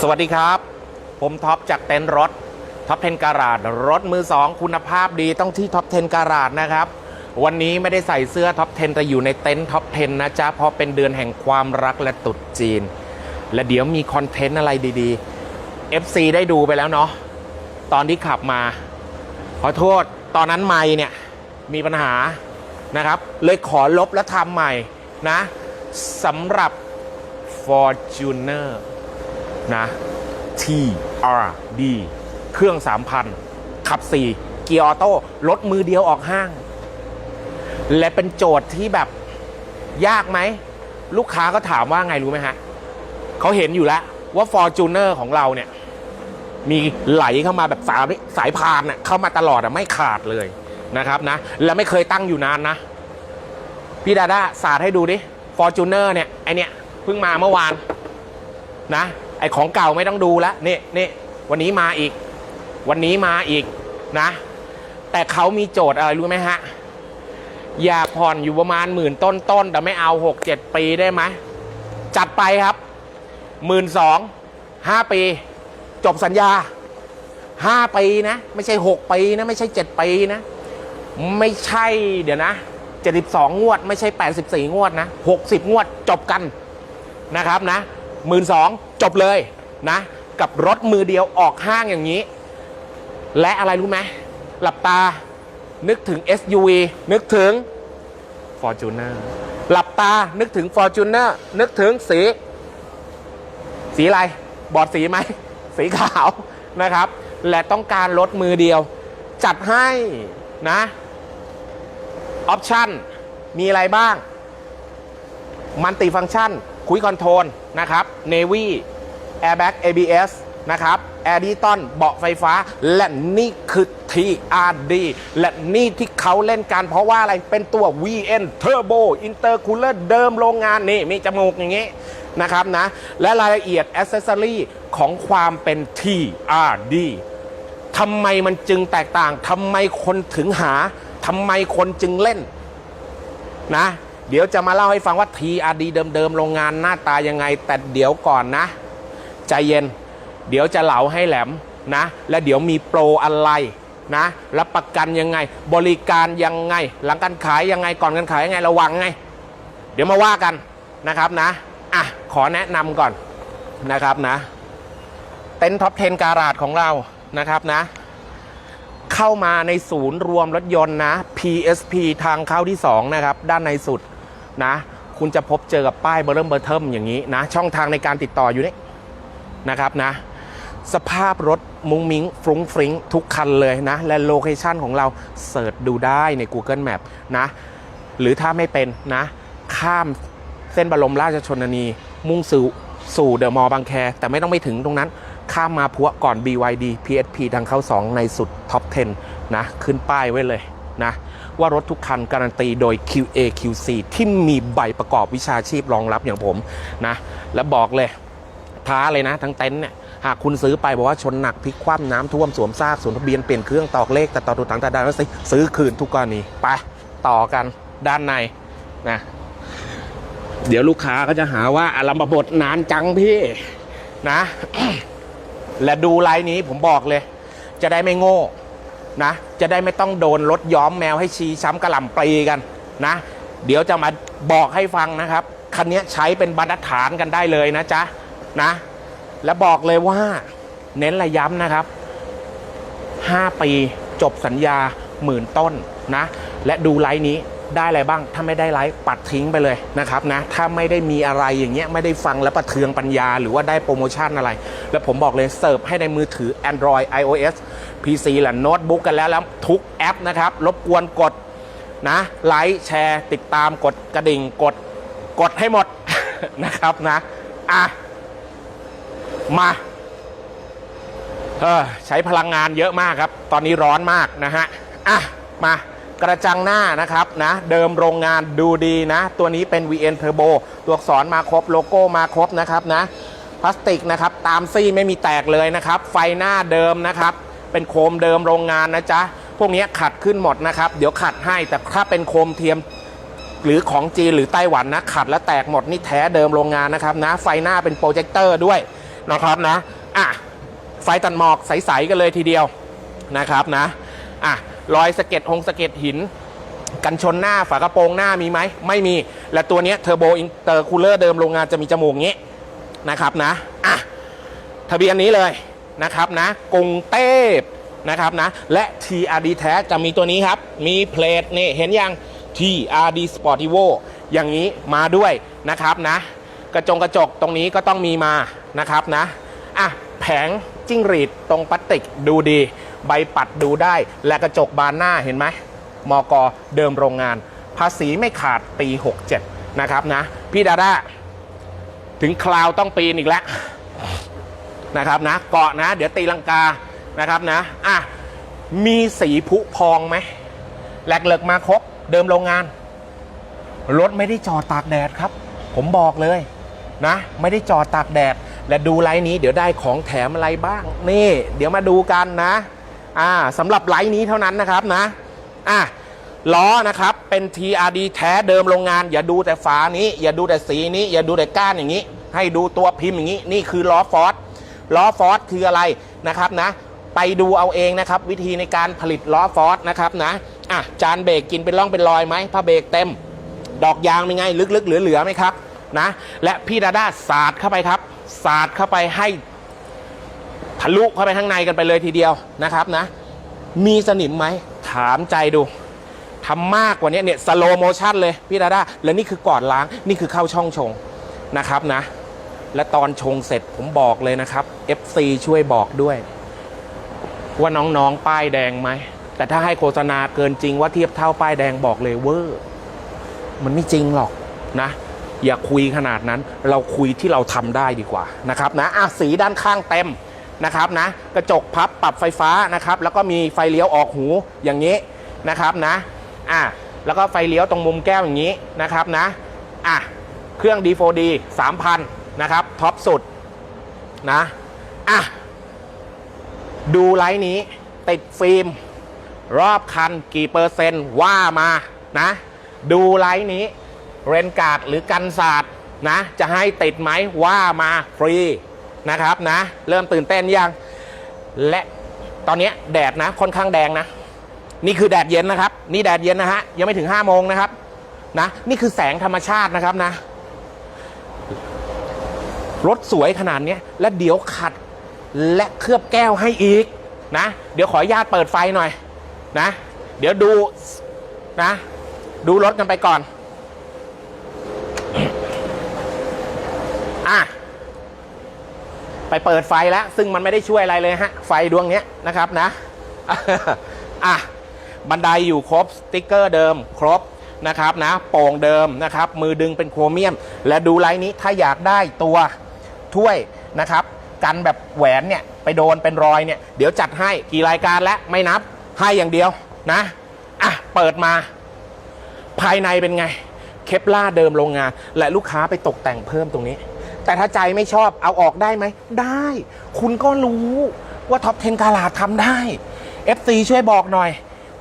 สวัสดีครับ ผมท็อปจากเต็นท์รถท็อป10การาดรถมือ2คุณภาพดีต้องที่ท็อป10การาดนะครับ วันนี้ไม่ได้ใส่เสื้อท็อป10แต่อยู่ในเต็นท์ท็อป10นนะจ๊ะ เพราะเป็นเดือนแห่งความรักและตรุษจีน และเดี๋ยวมีคอนเทนต์อะไรดีๆ FC ได้ดูไปแล้วเนาะตอนที่ขับมา ขอโทษตอนนั้นไม่เนี่ย มีปัญหานะครับ เลยขอลบและทำใหม่นะสำหรับ Fortuner นะ TRD เครื่อง 3,000 ขับ 4 เกียร์ออโต้รถมือเดียวออกห้าง และเป็นโจทย์ที่แบบยากไหม ลูกค้าก็ถามว่าไงรู้ไหมฮะเขาเห็นอยู่แล้วว่า Fortuner ของเราเนี่ย มีไหลเข้ามาแบบสายสายพานน่ะเข้ามาตลอดอะไม่ขาดเลยนะครับนะ และไม่เคยตั้งอยู่นานนะ พี่ดาด้าสาดให้ดูดิ Fortuner เนี่ย ไอเนี่ยเพิ่งมาเมื่อวานนะ อของเก่าไม่ต้องดูแล้วนี่นี่วันนี้มาอีก วันนี้มาอีกนะ แต่เขามีโจทย์อะไรรู้ไหมฮะ อยากผ่อนอยู่ประมาณหมื่นต้นๆแต่ไม่เอา6-7ปีได้ไหมจัดไปครับหมื่นสองห้าปี จบสัญญา5ปีนะ ไม่ใช่6ปีนะ ไม่ใช่7ปีนะ ไม่ใช่เดี๋ยวนะ72งวด ไม่ใช่84งวดนะ60งวดจบกันนะครับนะหมื่นสอง จบเลยนะ กับรถมือเดียวออกห้างอย่างนี้ และอะไรรู้ไหมหลับตา นึกถึง SUV นึกถึง Fortuner หลับตานึกถึง Fortuner นึกถึงสี สีอะไร บอดสีไหม สีขาวนะครับ และต้องการรถมือเดียว จัดให้นะออปชั่นมีอะไรบ้าง มันติฟัง c t ชันคุยคอนโทรลนะครับ Navy Airbag ABS นะครับ Air d i t o n เบาะไฟฟ้า และนี่คือ TRD และนี่ที่เขาเล่นกันเพราะว่าอะไรเป็นตัว VN Turbo Intercooler เดิมโรงงานนี่ มีจมูกอย่างนี้นะครับนะ และรายละเอียด Accessory ของความเป็น TRD ทำไมมันจึงแตกต่างทำไมคนถึงหาทำไมคนจึงเล่นนะเดี๋ยวจะมาเล่าให้ฟังว่า TRD เดิมๆโรงงานหน้าตายังไง แต่เดี๋ยวก่อนนะ ใจเย็น เดี๋ยวจะเหลาให้แหลมนะ และเดี๋ยวมีโปรอะไรนะรับประกันยังไง บริการยังไง หลังการขายยังไงก่อนการขายยังไงระวังไง เดี๋ยวมาว่ากันนะครับนะอะขอแนะนำก่อนนะครับนะ เต็นท์ท็อป 10 การาดของเรานะครับนะ เข้ามาในศูนย์รวมรถยนต์นะ PSP ทางเข้าที่ 2 นะครับ ด้านในสุดนะ คุณจะพบเจอกับป้ายเบอร์เริ่มเบอร์เทิมอย่างนี้นะ ช่องทางในการติดต่ออยู่นี่ นะครับนะ สภาพรถมุ้งมิ้งฟรุ้งฟริ้งทุกคันเลยนะ และโลเคชันของเราเสิร์ชดูได้ใน Google Map นะ หรือถ้าไม่เป็นนะ ข้ามเส้นบรมราชชนนี มุ่งสู่สู่เดอะมอลล์บางแค แต่ไม่ต้องไปถึงตรงนั้น ข้ามมาพัวก่อน BYD PSP ทางเข้า 2 ในสุดท็อป 10 นะ ขึ้นป้ายไว้เลยนะ ว่ารถทุกคันการันตีโดย QA QC ที่มีใบประกอบวิชาชีพรองรับอย่างผมนะ และบอกเลย ท้าเลยนะ ทั้งเต็นท์เนี่ยหากคุณซื้อไปบอกว่าชนหนักพลิกคว่ำน้ำท่วมสวมซากสวมทะเบียนเปลี่ยนเครื่องตอกเลขแต่ต่อตัวถังแต่ดานแล้วซื้อคืนทุกกรณีไปต่อกันด้านในนะเดี๋ยวลูกค้าก็จะหาว่าอารัมบทนานจังพี่นะ และดูไลน์นี้ผมบอกเลย จะได้ไม่โง่นะ จะได้ไม่ต้องโดนรถย้อมแมวให้ชี้ช้ำกระหล่ำปลีกันนะ เดี๋ยวจะมาบอกให้ฟังนะครับ คันนี้ใช้เป็นบรรทัดฐานกันได้เลยนะจ๊ะ นะ และบอกเลยว่าเน้นระย้ำนะครับ 5 ปีจบสัญญาหมื่นต้นนะ และดูไลน์นี้ได้อะไรบ้าง ถ้าไม่ได้ไลฟ์ปัดทิ้งไปเลยนะครับนะ ถ้าไม่ได้มีอะไรอย่างเงี้ยไม่ได้ฟังแล้วประเทืองปัญญา หรือว่าได้โปรโมชั่นอะไร แล้วผมบอกเลยเสิร์ฟให้ในมือถือ Android iOS PC และโน้ตบุ๊กกันแล้วแล้วทุกแอปนะครับ รบกวนกดนะไลค์แชร์ ติดตามกดกระดิ่งกดกดให้หมดนะครับนะ อะ มาเออใช้พลังงานเยอะมากครับ ตอนนี้ร้อนมากนะฮะอะมากระจังหน้านะครับนะเดิมโรงงานดูดีนะ ตัวนี้เป็น VN Turbo ตัวอักษรมาครบโลโก้มาครบนะครับนะพลาสติกนะครับตามซี่ไม่มีแตกเลยนะครับ ไฟหน้าเดิมนะครับ เป็นโคมเดิมโรงงานนะจ๊ะพวกนี้ขัดขึ้นหมดนะครับ เดี๋ยวขัดให้แต่ถ้าเป็นโคมเทียมหรือของจีนหรือไต้หวันนะขัดแล้วแตกหมดนี่แท้เดิมโรงงานนะครับนะไฟหน้าเป็นโปรเจคเตอร์ด้วย นะครับนะอะไฟตัดหมอกใสๆกันเลยทีเดียวนะครับนะอะรอยสะเก็ดหงสะเก็ดหิน กันชนหน้าฝากระโปรงหน้ามีไหมไม่มี และตัวนี้เทอร์โบอินเตอร์คูลเลอร์เดิมโรงงานจะมีจมูกงี้นะครับนะอะทะเบียนนี้เลยนะครับนะกรุงเทพนะครับนะและ TRD แท้จะมีตัวนี้ครับ มีเพลทนี่เห็นยัง TRD Sportivo อย่างนี้มาด้วยนะครับนะ กระจงกระจกตรงนี้ก็ต้องมีมานะครับนะอะแผงจิ้งหรีดตรงพลาสติกดูดี ใบปัดดูได้ และกระจกบานหน้าเห็นไหมมกเดิมโรงงาน ภาษีไม่ขาดปี 67 นะครับนะ พี่ดาด้าถึงคราวต้องปีนอีกแล้วนะครับนะเกาะนะ เดี๋ยวตีลังกานะครับนะอะมีสีผุพองไหมแหลกเหลิกมาครบเดิมโรงงาน รถไม่ได้จอดตากแดดครับ ผมบอกเลย นะ ไม่ได้จอดตากแดด และดูไลน์นี้เดี๋ยวได้ของแถมอะไรบ้าง นี่ เดี๋ยวมาดูกันนะ อ่าสำหรับไลน์นี้เท่านั้นนะครับนะ อะล้อนะครับเป็น TRD แท้เดิมโรงงาน อย่าดูแต่ฝานี้ อย่าดูแต่สีนี้ อย่าดูแต่ก้านอย่างนี้ ให้ดูตัวพิมพ์อย่างนี้ นี่คือล้อฟอร์ดล้อฟอร์ดคืออะไรนะครับนะ ไปดูเอาเองนะครับ วิธีในการผลิตล้อฟอร์ดนะครับนะอะจานเบรกกินเป็นร่องเป็นรอยไหมผ้าเบรกเต็ม ดอกยางเป็นไง ลึกๆ เหลือๆไหมครับ นะ และพี่ดาด้าสาดเข้าไปครับ สาดเข้าไปให้ทะลุเข้าไปข้างในกันไปเลยทีเดียวนะครับนะ มีสนิมไหมถามใจดูทำมากกว่านี้เนี่ยสโลโมชั่นเลยพี่ดาด้าและนี่คือก่อนล้างนี่คือเข้าช่องชงนะครับนะ และตอนชงเสร็จผมบอกเลยนะครับ FC ช่วยบอกด้วยว่าน้องๆ ป้ายแดงไหม แต่ถ้าให้โฆษณาเกินจริงว่าเทียบเท่าป้ายแดงบอกเลยเวอร์ มันไม่จริงหรอกนะ อย่าคุยขนาดนั้น เราคุยที่เราทำได้ดีกว่านะครับนะอะสีด้านข้างเต็มนะครับนะกระจกพับปรับไฟฟ้านะครับ แล้วก็มีไฟเลี้ยวออกหูอย่างนี้นะครับนะอะแล้วก็ไฟเลี้ยวตรงมุมแก้วอย่างนี้นะครับนะอะเครื่อง D4D 3,000 นะครับท็อปสุดนะอะดูไลน์นี้ติดฟิล์ม รอบคันกี่เปอร์เซนต์ว่ามานะ ดูไลน์นี้ เรนการ์ดหรือกันศาสตร์นะ จะให้ติดไหมว่ามาฟรีนะครับนะ เริ่มตื่นเต้นยัง และตอนนี้แดดนะค่อนข้างแดงนะ นี่คือแดดเย็นนะครับ นี่แดดเย็นนะฮะ ยังไม่ถึง5โมงนะครับนะนี่คือแสงธรรมชาตินะครับนะ รถสวยขนาดนี้และเดี๋ยวขัดและเคลือบแก้วให้อีกนะ เดี๋ยวขออนุญาตเปิดไฟหน่อยนะ เดี๋ยวดูนะ ดูรถกันไปก่อน อะ ไปเปิดไฟแล้ว ซึ่งมันไม่ได้ช่วยอะไรเลยฮะ ไฟดวงนี้นะครับนะ อะ บันไดอยู่ครบ สติ๊กเกอร์เดิมครบนะครับนะ โป่งเดิมนะครับ มือดึงเป็นโครเมียม และดูไลน์นี้ถ้าอยากได้ตัวถ้วยนะครับ กันแบบแหวนเนี่ย ไปโดนเป็นรอยเนี่ย เดี๋ยวจัดให้กี่รายการแล้วไม่นับให้อย่างเดียวนะ อะ เปิดมา ภายในเป็นไง เคปล่าเดิมโรงงาน และลูกค้าไปตกแต่งเพิ่มตรงนี้ แต่ถ้าใจไม่ชอบเอาออกได้ไหม ได้ คุณก็รู้ว่าท็อป10กาลาดทำได้ FC ช่วยบอกหน่อย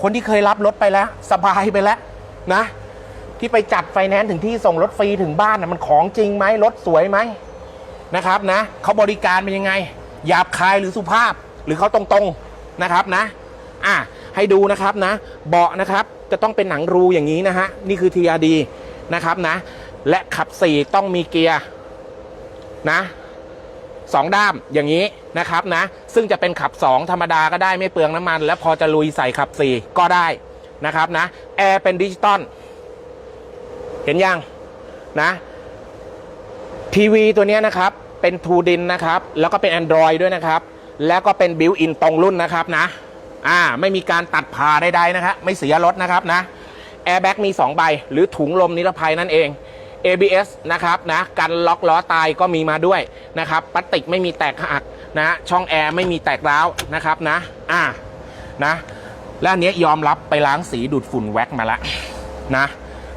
คนที่เคยรับรถไปแล้ว สบายไปแล้วนะ ที่ไปจัดไฟแนนซ์ถึงที่ส่งรถฟรีถึงบ้านนะมันของจริงไหมรถสวยไหมนะครับนะเขาบริการเป็นยังไงหยาบคายหรือสุภาพหรือเขาตรงๆนะครับนะอะให้ดูนะครับนะ เบาะนะครับจะต้องเป็นหนังรูอย่างนี้นะฮะนี่คือ TRD นะครับนะ และขับ 4 ต้องมีเกียร์ นะสองด้ามอย่างนี้นะครับนะ ซึ่งจะเป็นขับ 2 ธรรมดาก็ได้ไม่เปลืองน้ำมัน และพอจะลุยใส่ขับ 4 ก็ได้นะครับนะแอร์เป็นดิจิตอลเห็นยังนะทีวีตัวนี้นะครับ เป็นทูดินนะครับ แล้วก็เป็น Android ด้วยนะครับ แล้วก็เป็นบิวอินตรงรุ่นนะครับนะอ่าไม่มีการตัดผ่าใดๆนะครับไม่เสียรถนะครับนะแอร์แบ็กมี 2 ใบ หรือถุงลมนิรภัยนั่นเอง ABS นะครับนะกันล็อกล้อตายก็มีมาด้วยนะครับพลาสติกไม่มีแตกหักนะช่องแอร์ไม่มีแตกร้าวนะครับนะอ่านะและอันนี้ยอมรับไปล้างสีดูดฝุ่นแว็กมาล้วนะ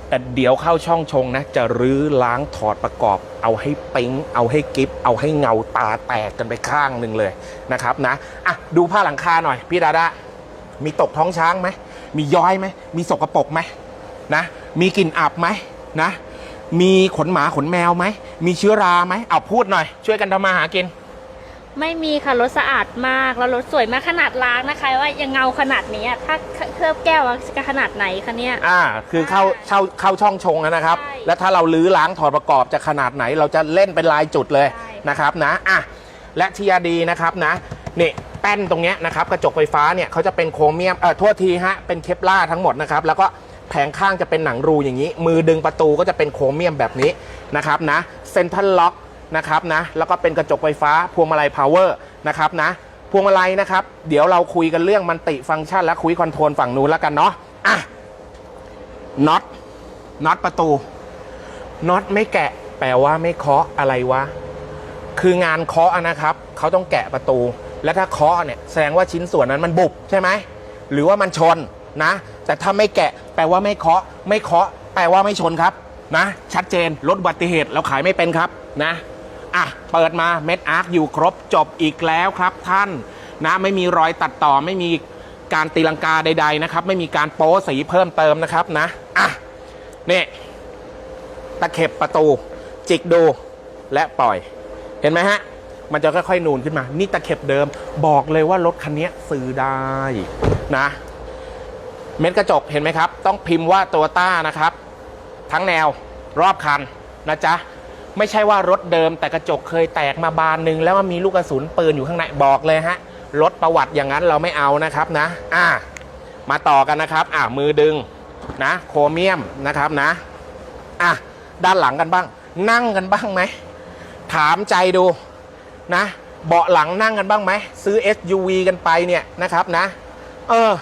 แต่เดี๋ยวเข้าช่องชงนะ จะรื้อล้างถอดประกอบ เอาให้ปิ๊งเอาให้กิฟเอาให้เงาตาแตกกันไปข้างหนึ่งเลยนะครับนะอะดูผ้าหลังคาหน่อย พี่ดาดามีตกท้องช้างไหมมีย้อยไหมมีสกรปรกไหมนะมีกลิ่นอับไหมนะ มีขนหมาขนแมวไหม มีเชื้อราไหมเอาพูดหน่อย ช่วยกันทำมาหากิน ไม่มีค่ะรถสะอาดมากแล้วรถสวยมากขนาดล้างนะคะ ว่ายังเงาขนาดนี้อะถ้าเคลือบแก้วอะจะขนาดไหนคะเนี่ย อ่า คือเข้าเข้าเข้าช่องชงนะครับ ใช่แล้วถ้าเราลื้อล้างถอดประกอบจะขนาดไหน เราจะเล่นเป็นลายจุดเลยใช่ นะครับนะอะและทีอาดีนะครับนะนี่แป้นตรงเนี้ยนะครับกระจกไฟฟ้าเนี่ยเขาจะเป็นโครเมียมเออโทษทีฮะเป็นเคปล่าร์ทั้งหมดนะครับแล้วก็ แผงข้างจะเป็นหนังรูอย่างนี้ มือดึงประตูก็จะเป็นโครเมียมแบบนี้นะครับนะเซนทรัลล็อกนะครับนะแล้วก็เป็นกระจกไฟฟ้าพวงมาลัยพาวเวอร์นะครับนะพวงมาลัยนะครับ เดี๋ยวเราคุยกันเรื่องมันติฟังก์ชันและคุยคอนโทรลฝั่งนู้นแล้วกันเนาะอะน็อตน็อตประตูน็อตไม่แกะ แปลว่าไม่เคาะอะไรวะคืองานเคาะนะครับเขาต้องแกะประตู และถ้าเคาะเนี่ยแสดงว่าชิ้นส่วนนั้นมันบุบใช่ไหมหรือว่ามันชนนะ แต่ถ้าไม่แกะแปลว่าไม่เคาะ ไม่เคาะ แปลว่าไม่ชนครับนะ ชัดเจนลดอุบัติเหตุเราขายไม่เป็นครับนะอะเปิดมาเม็ดอาร์คอยู่ครบจบอีกแล้วครับท่านนะไม่มีรอยตัดต่อไม่มีการตีลังกาใด ๆ นะครับ ไม่มีการโป๊สีเพิ่มเติมนะครับนะอะนี่ตะเข็บประตู จิกดูและปล่อย เห็นไหมฮะ มันจะค่อยๆนูนขึ้นมา นี่ตะเข็บเดิม บอกเลยว่ารถคันนี้ซื้อได้นะ เม็ดกระจกเห็นไหมครับ ต้องพิมพ์ว่าตัวต้านะครับ ทั้งแนวรอบคันนะจ๊ะ ไม่ใช่ว่ารถเดิมแต่กระจกเคยแตกมาบานหนึ่งแล้วมีลูกกระสุนปืนอยู่ข้างในบอกเลยฮะรถประวัติอย่างนั้นเราไม่เอานะครับนะ อ่า มาต่อกันนะครับ อ่ามือดึงนะ โครเมียมนะครับนะ อะด้านหลังกันบ้าง นั่งกันบ้างไหม ถามใจดูนะ เบาะหลังนั่งกันบ้างไหม ซื้อ SUV กันไปเนี่ยนะครับนะ เออ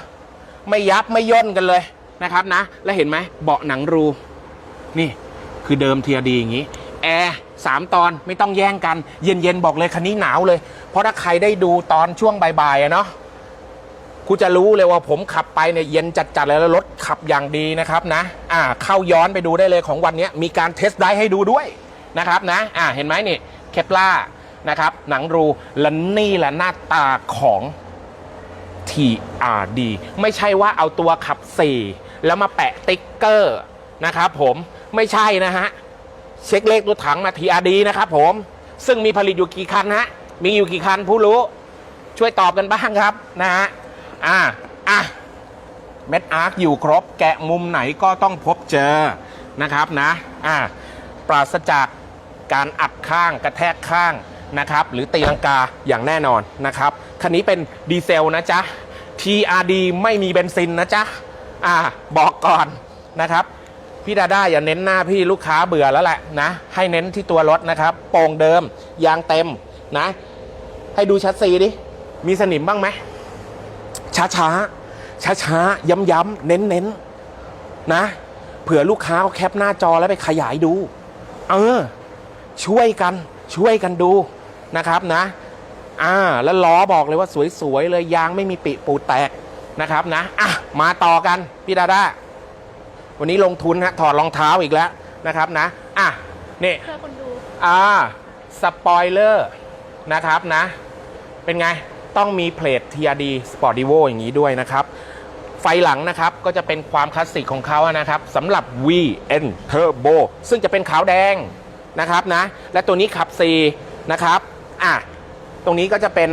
ไม่ยับไม่ย่นกันเลยนะครับนะ แล้วเห็นไหมเบาะหนังรู นี่คือเดิมเทียดีอย่างนี้แอร์สามตอนไม่ต้องแย่งกัน เย็นๆ บอกเลยคันนี้หนาวเลย เพราะถ้าใครได้ดูตอนช่วงบ่ายๆเนาะคุณจะรู้เลยว่าผมขับไปเนี่ยเย็นจัดๆเลยแล้วรถขับอย่างดีนะครับนะอ่าเข้าย้อนไปดูได้เลยของวันนี้มีการเทสได์ให้ดูด้วยนะครับนะอ่าเห็นไหมนี่เคปล่านะครับหนังรูและนี่แหละหน้าตาของ TRD ไม่ใช่ว่าเอาตัวขับ 4 แล้วมาแปะติ๊กเกอร์นะครับผมไม่ใช่นะฮะ เช็คเลขตัวถังมา TRD นะครับผมซึ่งมีผลิตอยู่กี่คันฮะ มีอยู่กี่คันผู้รู้ ช่วยตอบกันบ้างครับนะฮะอ่าอะเม็ดอาร์คอยู่ครบแกะมุมไหนก็ต้องพบเจอนะครับนะอ่าปราศจากการอัดข้างกระแทกข้างนะครับ หรือตีลังกาอย่างแน่นอนนะครับ คันนี้เป็นดีเซลนะจ๊ะ TRD ไม่มีเบนซินนะจ๊ะ อ่า บอกก่อนนะครับ พี่ดาด้าอย่าเน้นหน้าพี่ลูกค้าเบื่อแล้วแหละนะ ให้เน้นที่ตัวรถนะครับ โป่งเดิม ยางเต็มนะ ให้ดูชัดซีดิ มีสนิมบ้างไหม ช้าช้าช้าช้าๆย้ำย้ำๆเน้นเน้นๆนะ เผื่อลูกค้าเขาแคปหน้าจอแล้วไปขยายดู เออ ช่วยกัน ช่วยกันดูนะครับนะ อ่าแล้วล้อบอกเลยว่าสวยๆเลยยางไม่มีปิปูแตกนะครับนะอะมาต่อกันพี่ดาด้าวันนี้ลงทุนฮะถอดรองเท้าอีกแล้วนะครับนะอะนี่เพื่อคนดูอ่าสปอยเลอร์นะครับนะ เป็นไงต้องมีเพลท TRD Sport Evo อย่างนี้ด้วยนะครับ ไฟหลังนะครับก็จะเป็นความคลาสสิกของเขาอะนะครับสำหรับ VN Turbo ซึ่งจะเป็นขาวแดงนะครับนะ และตัวนี้ขับ4นะครับอะ ตรงนี้ก็จะเป็น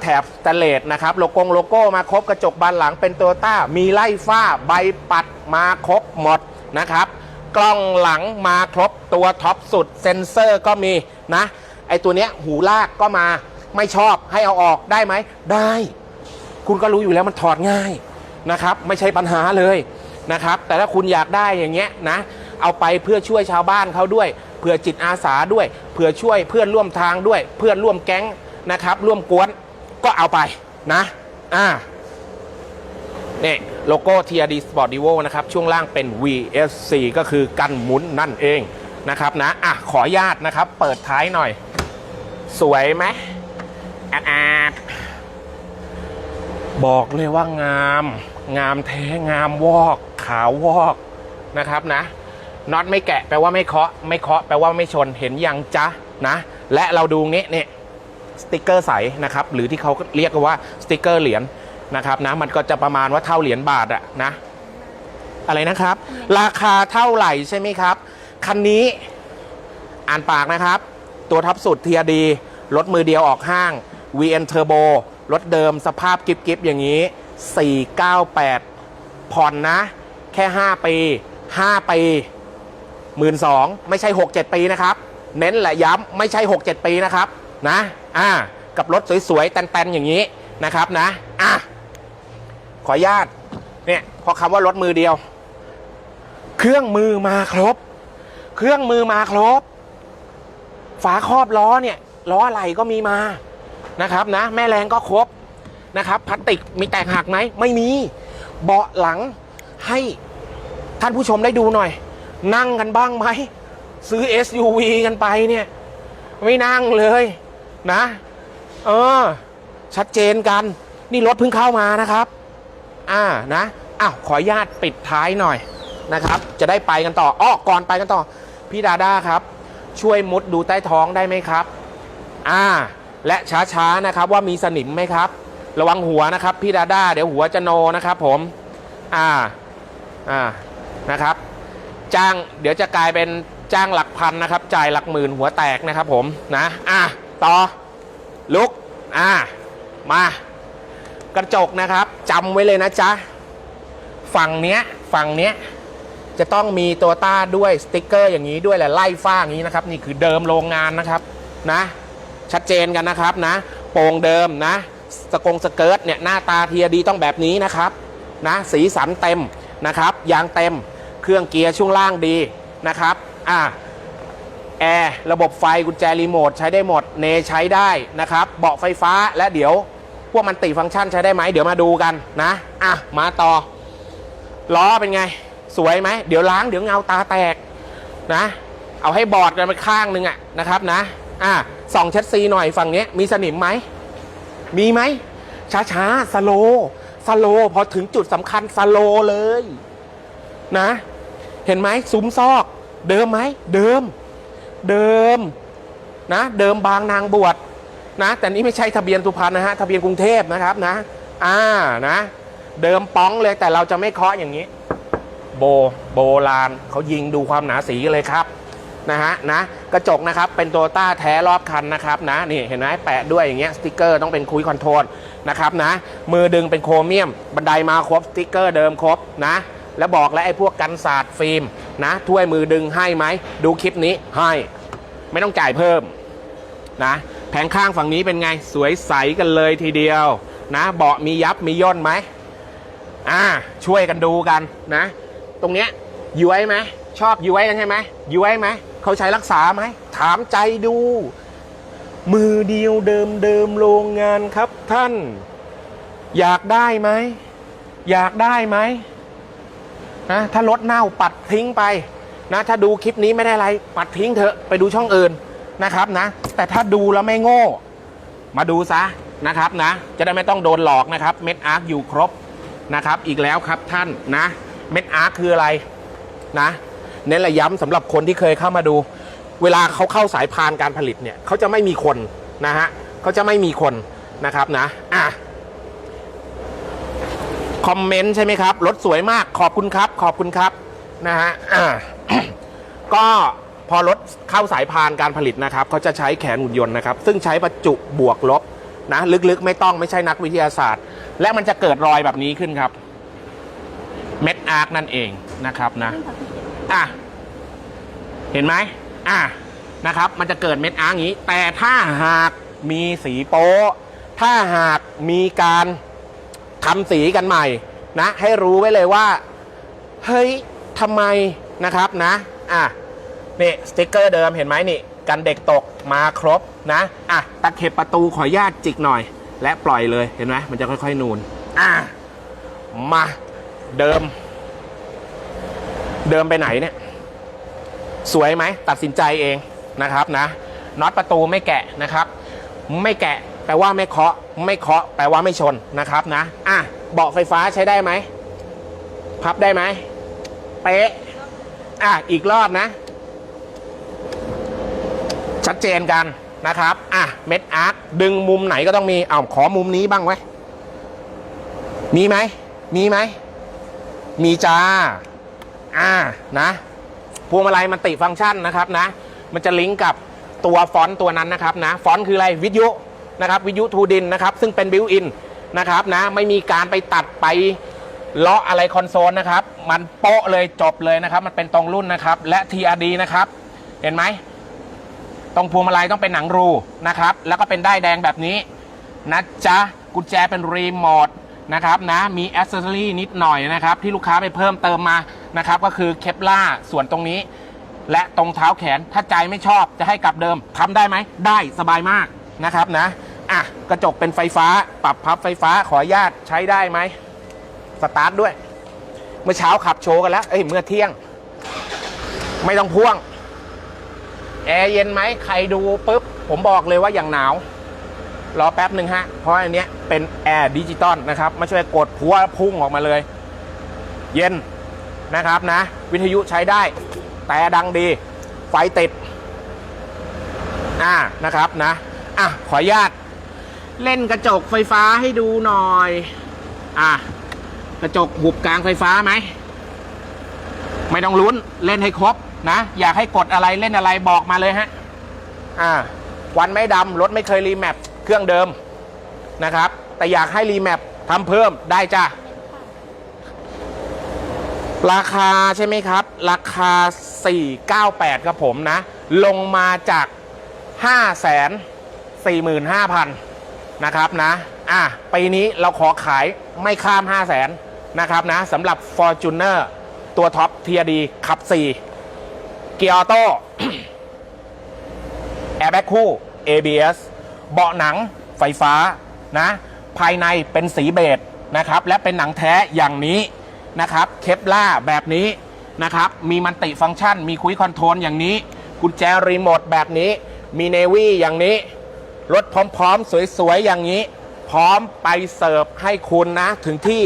แถบสแตนเลสนะครับโลโก้โลโก้มาครบกระจกบานหลังเป็นโตโยต้ามีไล่ฝ้าใบปัดมาครบหมดนะครับ กล้องหลังมาครบตัวท็อปสุดเซ็นเซอร์ก็มีนะไอตัวเนี้ยหูลากก็มาไม่ชอบให้เอาออกได้ไหมได้ คุณก็รู้อยู่แล้วมันถอดง่ายนะครับ ไม่ใช่ปัญหาเลยนะครับ แต่ถ้าคุณอยากได้อย่างเงี้ยนะเอาไปเพื่อช่วยชาวบ้านเขาด้วยเพื่อจิตอาสาด้วยเพื่อช่วยเพื่อนร่วมทางด้วย เพื่อนร่วมแก๊ง นะครับ ร่วมกวนก็เอาไปนะอ่านี่โลโก้ TRD Sport Evo นะครับ ช่วงล่างเป็น VSC ก็คือกันหมุนนั่นเองนะครับนะอะขออนุญาตนะครับ เปิดท้ายหน่อย สวยไหมแอดแอดบอกเลยว่างาม งามแท้งามวอก ขาววอกนะครับนะน็อตไม่แกะแปลว่าไม่เคาะ ไม่เคาะแปลว่าไม่ชนเห็นยังจ๊ะนะ และเราดูงี้เนี่ย สติกเกอร์ใสนะครับหรือที่เขาเรียกกันว่าสติกเกอร์เหรียญนะครับนะมันก็จะประมาณว่าเท่าเหรียญบาทอะนะอะไรนะครับ ราคาเท่าไหร่ใช่ไหมครับ คันนี้อ่านปากนะครับ ตัวท็อปสุดเทียดีรถมือเดียวออกห้าง VN Turbo รถเดิมสภาพกิบกิบอย่างนี้ 498 ผ่อนนะ แค่ 5 ปี 5 ปีหมื่นสองไม่ใช่ 6-7 ปีนะครับ เน้นและย้ำไม่ใช่ 6-7 ปีนะครับนะ อ่า กับรถสวยๆแตนๆอย่างนี้นะครับนะ อะ ขออนุญาต เนี่ยพอคำว่ารถมือเดียว เครื่องมือมาครบ เครื่องมือมาครบ ฝาครอบล้อเนี่ย ล้ออะไรก็มีมานะครับนะ แม่แรงก็ครบนะครับพลาสติกมีแตกหักไหมไม่มี เบาะหลังให้ท่านผู้ชมได้ดูหน่อย นั่งกันบ้างไหม ซื้อ SUV กันไปเนี่ย ไม่นั่งเลย นะ เออ ชัดเจนกัน นี่รถเพิ่งเข้ามานะครับ อ่านะอ้าวขออนุญาตปิดท้ายหน่อยนะครับ จะได้ไปกันต่ออ้อก่อนไปกันต่อ พี่ดาด้าครับ ช่วยมุดดูใต้ท้องได้ไหมครับ อ่า และช้าๆนะครับว่ามีสนิมไหมครับ ระวังหัวนะครับ พี่ดาด้าเดี๋ยวหัวจะโนนะครับ ผม อ่า อ่านะครับ จ้างเดี๋ยวจะกลายเป็นจ้างหลักพันนะครับ จ่ายหลักหมื่นหัวแตกนะครับ ผมนะ อะ ต่อ ลุก อ่า มา กระจกนะครับจำไว้เลยนะจ๊ะ ฝั่งเนี้ย ฝั่งเนี้ย จะต้องมีตัวต้าด้วยสติกเกอร์อย่างนี้ด้วยแหละไล่ฟ้าอย่างนี้นะครับ นี่คือเดิมโรงงานนะครับ นะ ชัดเจนกันนะครับนะ โปร่งเดิมนะ สกงสเกิร์ตเนี่ยหน้าตาเทียดีต้องแบบนี้นะครับ นะ สีสันเต็มนะครับ ยางเต็ม เครื่องเกียร์ช่วงล่างดีนะครับ อะ แอร์ระบบไฟกุญแจรีโมทใช้ได้หมด เนใช้ได้นะครับ เบาะไฟฟ้าและเดี๋ยว พวกมันติฟังก์ชันใช้ได้ไหมเดี๋ยวมาดูกันนะ อะ มาต่อ ล้อเป็นไง สวยไหม เดี๋ยวล้างเดี๋ยวเงาตาแตกนะ เอาให้บอดกันไปข้างหนึ่งอะนะครับนะ อะส่องเช็ดซีหน่อยฝั่งนี้มีสนิมไหม มีไหม ช้าช้าสโลสโลพอถึงจุดสำคัญสโลเลย นะ เห็นไหมซุ้มซอก เดิมไหม เดิม เดิมนะเดิมบางนางบวชนะแต่นี่ไม่ใช่ทะเบียนสุพรรณนะฮะทะเบียนกรุงเทพนะครับนะอ่านะ เดิมป้องเลยแต่เราจะไม่เคาะอย่างนี้ โบโบลานเขายิงดูความหนาสีเลยครับนะฮะนะกระจกนะครับเป็นโตต้าแท้รอบคันนะครับนะนี่เห็นไหมแปะด้วยอย่างเงี้ยสติกเกอร์ต้องเป็นคุยคอนโทรลนะครับนะมือดึงเป็นโครเมียม บันไดมาครบสติกเกอร์เดิมครบนะ แล้วบอกแล้วไอ้พวกกันศาสตร์ฟิล์มนะถ้วยมือดึงให้ไหม ดูคลิปนี้ให้ไม่ต้องจ่ายเพิ่มนะแผงข้างฝั่งนี้เป็นไงสวยใสกันเลยทีเดียว นะ เบาะมียับมีย่นไหมอ่าช่วยกันดูกันนะ ตรงเนี้ยย้วยไหมชอบย้วยกันใช่ไหมย้วยไหมเขาใช้รักษาไหมถามใจดู มือเดียวเดิมเดิมโรงงานครับท่าน อยากได้ไหมอยากได้ไหม นะถ้ารถเน่าปัดทิ้งไปนะถ้าดูคลิปนี้ไม่ได้อะไรปัดทิ้งเถอะไปดูช่องอื่นนะครับนะ แต่ถ้าดูแล้วไม่โง่ มาดูซะนะครับนะ จะได้ไม่ต้องโดนหลอกนะครับเม็ดอาร์คอยู่ครบนะครับ อีกแล้วครับท่านนะเม็ดอาร์คคืออะไรนะเน้นระย้ำสำหรับคนที่เคยเข้ามาดู เวลาเขาเข้าสายพานการผลิตเนี่ยเขาจะไม่มีคนนะฮะเขาจะไม่มีคนนะครับนะอะ คอมเมนต์ใช่ไหมครับ รถสวยมากขอบคุณครับ ขอบคุณครับนะฮะก็พอรถเข้าสายพานการผลิตนะครับเขาจะใช้แขนหุ่นยนต์นะครับ ซึ่งใช้ประจุบวกลบนะลึกๆ ไม่ต้องไม่ใช่นักวิทยาศาสตร์ และมันจะเกิดรอยแบบนี้ขึ้นครับ เม็ดอาร์คนั่นเองนะครับนะอะเห็นไหมอะนะครับ มันจะเกิดเม็ดอาร์คอย่างนี้ แต่ถ้าหากมีสีโป๊ถ้าหากมีการ ทำสีกันใหม่นะให้รู้ไว้เลยว่า เฮ้ยทำไมนะครับนะอะนี่สติกเกอร์เดิมเห็นไหมนี่กันเด็กตกมาครบนะอะตะเข็บประตูขออนุญาตจิกหน่อย และปล่อยเลยเห็นไหมมันจะค่อยๆนูนอะมาเดิม เดิมไปไหนเนี่ย สวยไหมตัดสินใจเองนะครับนะน็อตประตูไม่แกะนะครับ ไม่แกะ แปลว่าไม่เคาะไม่เคาะแปลว่าไม่ชนนะครับนะอะเบาะไฟฟ้าใช้ได้ไหมพับได้ไหมเป๊ะอะอีกรอบนะ ชัดเจนกันนะครับอะเม็ดอาร์คดึงมุมไหนก็ต้องมีเอาขอมุมนี้บ้างไว้มีไหมมีไหมมีจ้าอ่านะพวงมาลัยมันติฟังก์ชันนะครับนะ มันจะลิงก์กับตัวฟอนต์ตัวนั้นนะครับนะ ฟอนต์คืออะไรวิทยุ นะครับวิทยุทูดินนะครับซึ่งเป็นบิวอินนะครับนะไม่มีการไปตัดไปเลาะอะไรคอนโซลนะครับ มันโป๊ะเลยจบเลยนะครับ มันเป็นตรงรุ่นนะครับ และ TRD นะครับ เห็นไหมตรงพวงมาลัยต้องเป็นหนังรูนะครับ แล้วก็เป็นได้แดงแบบนี้นะจ๊ะกุญแจเป็นรีโมทนะครับนะมีแอ c เซสซอรี่นิดหน่อยนะครับ ที่ลูกค้าไปเพิ่มเติมมานะครับ ก็คือเคปล่าส่วนตรงนี้ และตรงเท้าแขนถ้าใจไม่ชอบจะให้กลับเดิมทำได้ไหมได้สบายมากนะครับนะ อะกระจกเป็นไฟฟ้า ปรับพับไฟฟ้าขออนุญาตใช้ได้ไหมสตาร์ทด้วย เมื่อเช้าขับโชว์กันแล้ว เอ้ยเมื่อเที่ยง ไม่ต้องพ่วง แอร์เย็นไหมใครดูปุ๊บ ผมบอกเลยว่าอย่างหนาว รอแป๊บหนึ่งฮะ เพราะอันเนี้ยเป็นแอร์ดิจิตอลนะครับ ไม่ใช่กดพัวพุ่งออกมาเลย เย็นนะครับนะ วิทยุใช้ได้ แต่ดังดี ไฟติด อ่านะครับนะ อะ ขออนุญาต เล่นกระจกไฟฟ้าให้ดูหน่อย อะ กระจกหุบกลางไฟฟ้าไหม ไม่ต้องลุ้น เล่นให้ครบนะ อยากให้กดอะไรเล่นอะไรบอกมาเลยฮะ อ่า วันไม่ดำรถไม่เคยรีแมปเครื่องเดิมนะครับ แต่อยากให้รีแมปทำเพิ่มได้จ้ะ ราคาใช่ไหมครับ ราคา 498 ครับผมนะ ลงมาจาก 5 45,000 นะครับนะ อะปีนี้เราขอขายไม่ข้าม 5 0 0 0 0 0นะครับนะสำหรับ Fortuner ตัวท็อป TRD ขับ 4 เกียร์ออโต้แอร์แบ็กคู่ ABS เบาะหนังไฟฟ้านะ ภายในเป็นสีเบจนะครับ และเป็นหนังแท้อย่างนี้นะครับ เคปล่าแบบนี้นะครับ มีมันติฟังก์ชัน มีคุยคอนโทรลอย่างนี้ กุญแจรีโมทแบบนี้ มีเนวี่อย่างนี้ รถพร้อมๆ สวยๆ อย่างนี้ พร้อมไปเสิร์ฟให้คุณนะ ถึงที่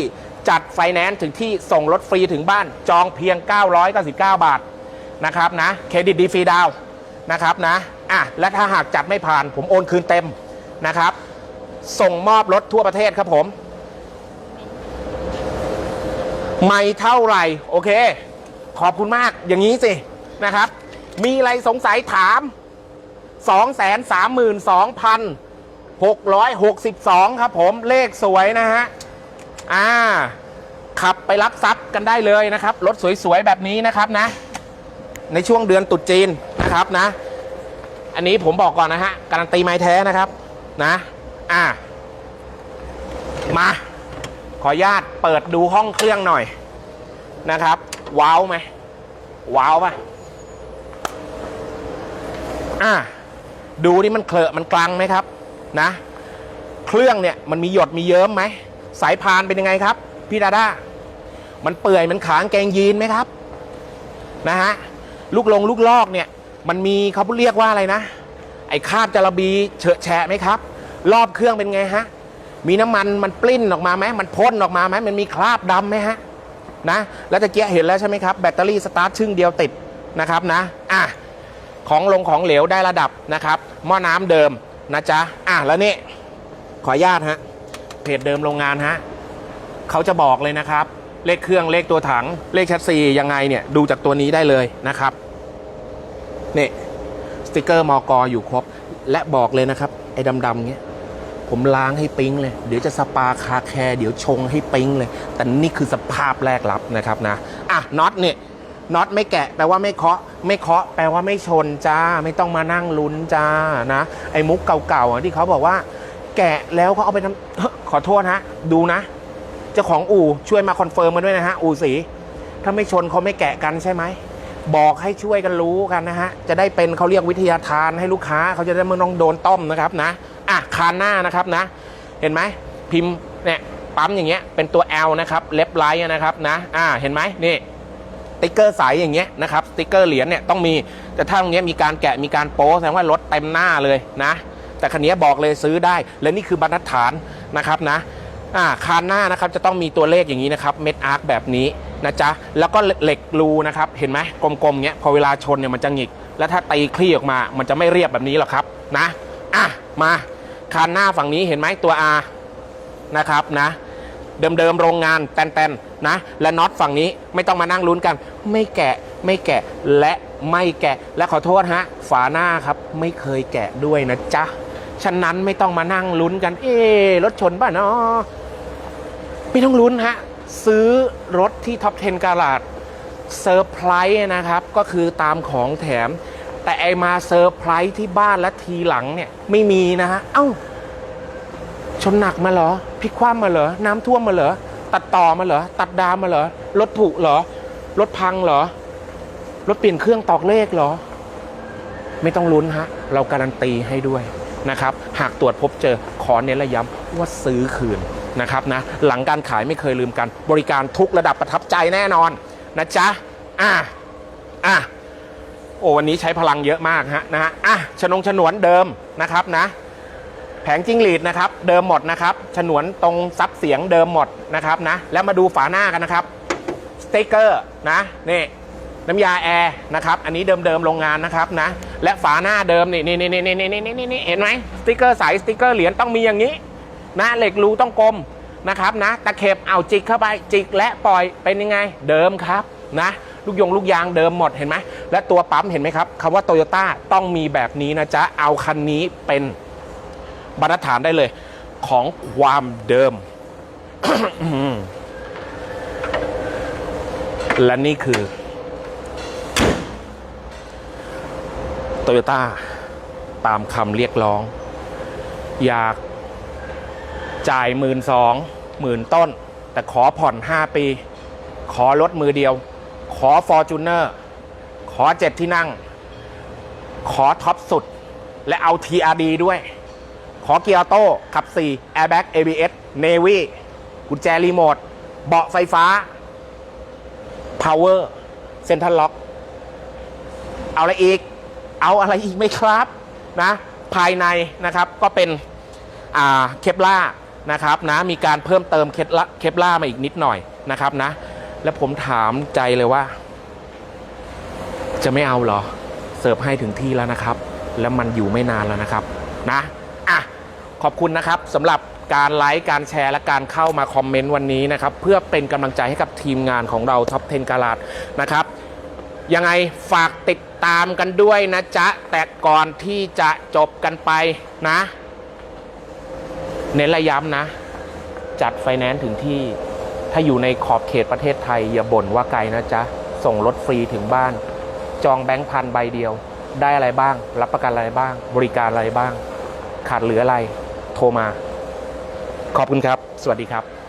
จัดไฟแนนซ์ถึงที่ส่งรถฟรีถึงบ้านจองเพียง 999 บาทนะครับนะเครดิตดีฟรีดาวนะครับนะอะและถ้าหากจัดไม่ผ่านผมโอนคืนเต็มนะครับ ส่งมอบรถทั่วประเทศครับผม ไม่เท่าไหร่ โอเค ขอบคุณมากอย่างนี้สินะครับ มีอะไรสงสัยถาม 232,662 ครับผมเลขสวยนะฮะ อ่า ขับไปรับทรัพย์กันได้เลยนะครับ รถสวยๆ แบบนี้นะครับนะ ในช่วงเดือนตรุษจีนนะครับนะ อันนี้ผมบอกก่อนนะฮะ การันตีไม้แท้นะครับนะ อ่า มา ขออนุญาตเปิดดูห้องเครื่องหน่อยนะครับ ว้าวไหมว้าวป่ะอ่า ดูนี่มันเคลอะมันกลังไหมครับนะ เครื่องเนี่ยมันมีหยดมีเยิ้มไหม สายพานเป็นยังไงครับ พี่ดาด้ามันเปื่อยมันขางเกงยีนไหมครับนะฮะลูกลงลูกลอกเนี่ย มันมีเขาเรียกว่าอะไรนะ ไอ้คาบจระบีเฉอะแฉะไหมครับ รอบเครื่องเป็นไงฮะมีน้ำมันมันปลิ้นออกมาไหมมันพ่นออกมาไหมมันมีคราบดำไหมฮะนะแล้วตะเกียเห็นแล้วใช่ไหมครับ แบตเตอรี่สตาร์ทชึ่งเดียวติดนะครับนะอะ ของลงของเหลวได้ระดับนะครับหม้อน้ำเดิมนะจ๊ะอะแล้วนี่ขออนุญาตฮะเพจเดิมโรงงานฮะเขาจะบอกเลยนะครับ เลขเครื่องเลขตัวถังเลขแชสซียังไงเนี่ยดูจากตัวนี้ได้เลยนะครับนี่สติกเกอร์มอกออยู่ครบ และบอกเลยนะครับ ไอ้ดำๆเงี้ยผมล้างให้ปิ๊งเลย เดี๋ยวจะสปาคาแคร์เดี๋ยวชงให้ปิ๊งเลย แต่นี่คือสภาพแรกรับนะครับนะ อะน็อตเนี่ย น็อตไม่แกะแปลว่าไม่เคาะ ไม่เคาะ แปลว่าไม่ชนจ้า ไม่ต้องมานั่งลุ้นจ้านะ ไอ้มุกเก่าๆที่เขาบอกว่า แกะแล้วเขาเอาไปทำขอโทษฮะ ดูนะเจ้าของอู่ช่วยมาคอนเฟิร์มมาด้วยนะฮะ อู่สีถ้าไม่ชนเขาไม่แกะกันใช่ไหมบอกให้ช่วยกันรู้กันนะฮะ จะได้เป็นเขาเรียกวิทยาทานให้ลูกค้าเขาจะได้ไม่ต้องโดนต้มนะครับนะอะคานหน้านะครับนะ เห็นไหมพิมพ์เนี่ยปั๊มอย่างเงี้ยเป็นตัว L นะครับเล็บไลท์นะครับนะอ่าเห็นไหมนี่ ติ๊กเกอร์ใสอย่างเงี้ยนะครับสติ๊กเกอร์เหรียญเนี่ยต้องมีแต่ถ้าตรงเนี้ยมีการแกะมีการโป๊แสดงว่ารถเต็มหน้าเลยนะ แต่คันนี้บอกเลยซื้อได้ และนี่คือบรรทัดฐานนะครับนะอ่าคานหน้านะครับจะต้องมีตัวเลขอย่างนี้นะครับเม็ดอาร์คแบบนี้นะจ๊ะแล้วก็เหล็กรูนะครับเห็นไหมกลมๆเงี้ยพอเวลาชนเนี่ยมันจะหงิก แล้วถ้าตีคลี่ออกมา มันจะไม่เรียบแบบนี้หรอกครับนะอะมาคานหน้าฝั่งนี้เห็นไหมตัว R นะครับนะ เดิมๆโรงงานแตนๆนะ และน็อตฝั่งนี้ไม่ต้องมานั่งลุ้นกัน ไม่แกะไม่แกะและไม่แกะและขอโทษฮะ ฝาหน้าครับไม่เคยแกะด้วยนะจ๊ะฉะนั้นไม่ต้องมานั่งลุ้นกัน เอ๊รถชนป่ะเนาะไม่ต้องลุ้นฮะ ซื้อรถที่ท็อป 10 กาลาดเซอร์ไพรส์นะครับ ก็คือตามของแถม แต่ไอมาเซอร์ไพรส์ที่บ้านและทีหลังเนี่ยไม่มีนะฮะ เอ้า ชนหนักมาเหรอพลิกคว่ำมาเหรอ น้ำท่วมมาเหรอ ตัดต่อมาเหรอ ตัดดามมาเหรอ รถผุเหรอ รถพังเหรอ รถเปลี่ยนเครื่องตอกเลขเหรอ ไม่ต้องลุ้นฮะ เราการันตีให้ด้วยนะครับ หากตรวจพบเจอขอเน้นและย้ำว่าซื้อคืนนะครับนะ หลังการขายไม่เคยลืมกัน บริการทุกระดับประทับใจแน่นอนนะจ๊ะ อะ อะ โอ้วันนี้ใช้พลังเยอะมากฮะนะฮะ อะ ชนงฉนวนเดิมนะครับนะ แผงจิ้งหรีดนะครับ เดิมหมดนะครับ ฉนวนตรงซับเสียงเดิมหมดนะครับนะ แล้วมาดูฝาหน้ากันนะครับ สติกเกอร์นะนี่น้ำยาแอร์นะครับ อันนี้เดิมๆโรงงานนะครับนะ และฝาหน้าเดิมนี่นี่นี่นี่นี่นี่นี่นี่เห็นไหมสติกเกอร์ใสสติกเกอร์เหรียญต้องมีอย่างนี้นะเหล็กรูต้องกลมนะครับนะ ตะเข็บเอาจิกเข้าไปจิกและปล่อยเป็นยังไง เดิมครับนะ ลูกยงลูกยางเดิมหมดเห็นไหมและตัวปั๊มเห็นไหมครับคำว่าโตโยต้าต้องมีแบบนี้นะจ๊ะเอาคันนี้เป็น บรรทัดฐานได้เลย ของความเดิม และนี่คือ โตโยต้า ตามคำเรียกร้อง อยากจ่ายหมื่นสองหมื่นต้น แต่ขอผ่อน 5 ปี ขอลดมือเดียว ขอฟอร์จูเนอร์ขอเจ็ดที่นั่ง ขอท็อปสุด และเอา TRD ด้วย ขอเกียร์ออโต้ขับ 4 Airbag ABS Navy กุญแจรีโมท เบาะไฟฟ้า Power Central Lock เอาอะไรอีก เอาอะไรอีกไหมครับนะภายในนะครับก็เป็นอ่าเคปล่านะครับนะมีการเพิ่มเติมเคปล่าเคปล่ามาอีกนิดหน่อยนะครับนะ แล้วผมถามใจเลยว่า จะไม่เอาเหรอ เสิร์ฟให้ถึงที่แล้วนะครับ แล้วมันอยู่ไม่นานแล้วนะครับนะ ขอบคุณนะครับสำหรับการไลค์การแชร์และการเข้ามาคอมเมนต์วันนี้นะครับ เพื่อเป็นกำลังใจให้กับทีมงานของเราท็อป 10กาลาดนะครับ ยังไงฝากติดตามกันด้วยนะจ๊ะ แต่ก่อนที่จะจบกันไปนะ เน้นระย้ำนะ จัดไฟแนนซ์ถึงที่ ถ้าอยู่ในขอบเขตประเทศไทย อย่าบ่นว่าไกลนะจ๊ะ ส่งรถฟรีถึงบ้าน จองแบงค์พันใบเดียว ได้อะไรบ้าง รับประกันอะไรบ้าง บริการอะไรบ้าง ขาดเหลืออะไร โทรมา ขอบคุณครับ สวัสดีครับ